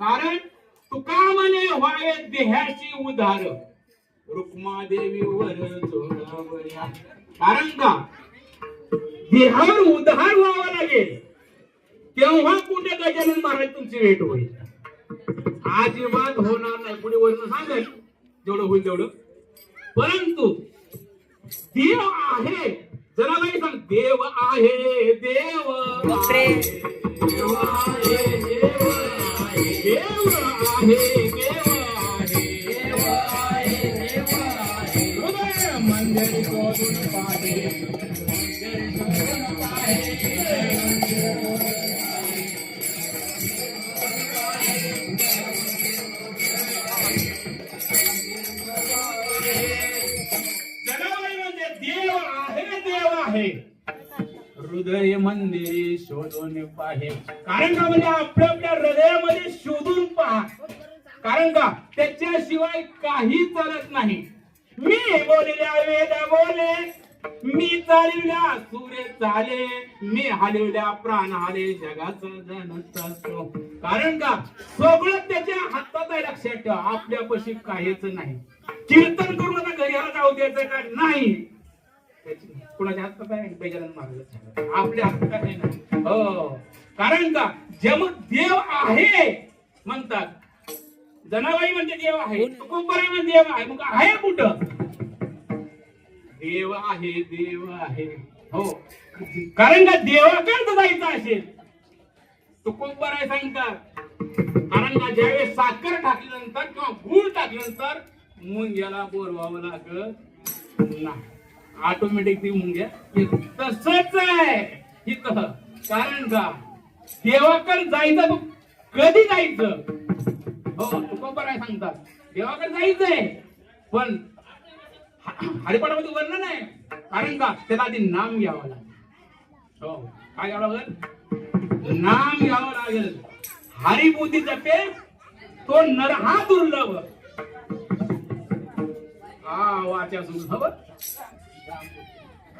कारण तुका म्हणे व्हावे देहाची उदाहरण रुक्मादेवी वर जोडावया कारण का? देहावर उधार व्हावा लागेल. तेव्हा कुठे गजानन महाराज तुमची भेट होईल? अजिबात होणार नाही. पुढे वर्ण सांगेल? जेवढं होईल तेवढं. परंतु देव आहे. सांग. आहे देव बापरे. देव आहे. देव आहे देव आहे देव आहे. हृदय मंदिरी शोधून पाहे. कारण का म्हणजे आपल्या आपल्या हृदयामध्ये शोधून पहा. कारण का? त्याच्याशिवाय काही चालत नाही. मी बोलल्या वेद बोले मी चालविल्या सूर्य चाले मी हलविल्या प्राण हाले जगाचं जन चालतो कारण का? सगळं त्याच्या हातात आहे लक्षात ठेवा. आपल्यापाशी काहीच नाही. कीर्तन करून घरी जाऊ द्यायचं का? नाही. कुणाच्या हातात आहे गजानन महाराज आपल्या हातात आहे ना. हो. कारण का? जेव्हा देव आहे म्हणतात. जनाबाई म्हणजे देव आहे तुकोबराई म्हणजे देव आहे. मग आहे कुठं? देव आहे देव आहे. हो. कारण का देवाकडे जायचं असेल? तुकोबराय सांगतात. कारण का ज्यावेळेस साखर टाकल्यानंतर किंवा गुळ टाकल्यानंतर मुंग्याला बोलवावं लागत नाही. ऑटोमॅटिक ती मुंग्या येते. तसंच आहे. इथं कारण का? देवाकडे जायचं कधी जायचं? हो तुकोबराय सांगतात. देवाकडे जायचंय पण हरिपाठामध्ये वर्णन आहे कारण का? त्याला आधी नाम घ्यावं लागेल. हो काय घ्यावं लागेल? नाम घ्यावं लागेल. हरिभूती जपे तो नर हा दुर्लभ. हा वाचा दुर्लभ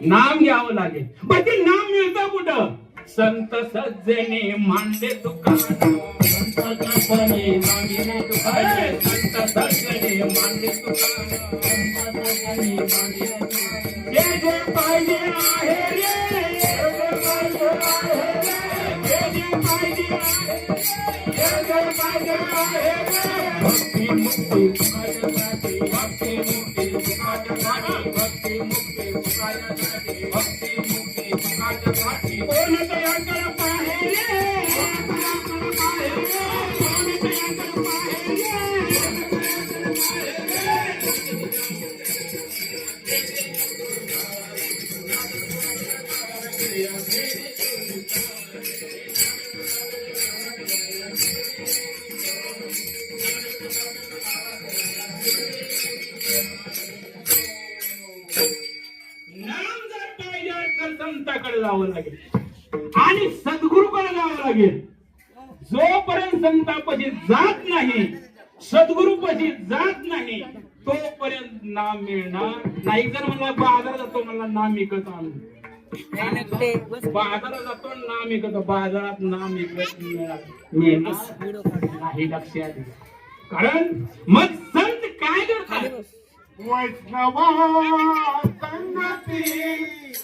नाम घ्यावं लागेल. पण ते नाम मिळतं कुठं? संत सज्जने मांडे तुका संत सज्जने मांडे तुका संत सज्जने मांडे तुका जे जे पाहिजे आहे रे! जे जे पाहिजे आहे रे! जे जे पाहिजे आहे जे जे पाहिजे आहे रे! भक्ती मुक्ती. सुखासाठी भक्ती मुक्ती सुखासाठी भक्ती मुक्ती सुखासाठी भक्ती मुक्ती सुखासाठी कोण तयार पाहे रे कोण तयार पाहे रे कोण तयार पाहे रे नाम जर पाहिजे तर संताकडे जावं लागेल. आणि सद्गुरूकडे जावं लागेल. जोपर्यंत संतापाशी जात नाही सद्गुरूपाशी जात नाही तोपर्यंत नाम मिळणार नाही. जर मला बाजार जातो मला नाम विकत आणू बाजारात जातो नाम विकत बाजारात नाम विकत मिळणार नाही लक्षात कारण मग संत काय करतात? वैष्णवा संगती.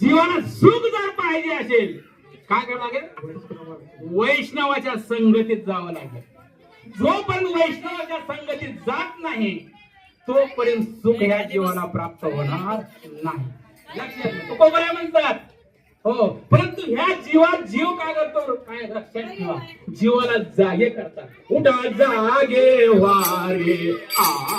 जीवाला सुख जर पाहिजे असेल काय करावं लागेल? वैष्णवाच्या संगतीत जावं लागेल. जोपर्यंत वैष्णवाच्या संगतीत जात नाही तोपर्यंत सुख ह्या जीवाला प्राप्त होणार नाही. लक्षात तुकोबऱ्या म्हणतात. हो. परंतु ह्या जीवात जीव काय करतो? काय लक्षात ठेवा. जीवाला जागे करतात. उठा जागे वारे. आ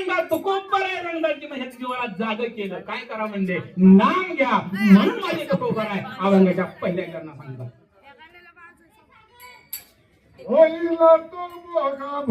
का तुकोबर आहे रंगाची. म्हणजे जीवाला जाग केलं. काय करा म्हणजे? नाम घ्या. म्हणून माझे तुकोबर आहे अभंगाच्या पहिल्या चरणा सांगतात होईल तो बघा.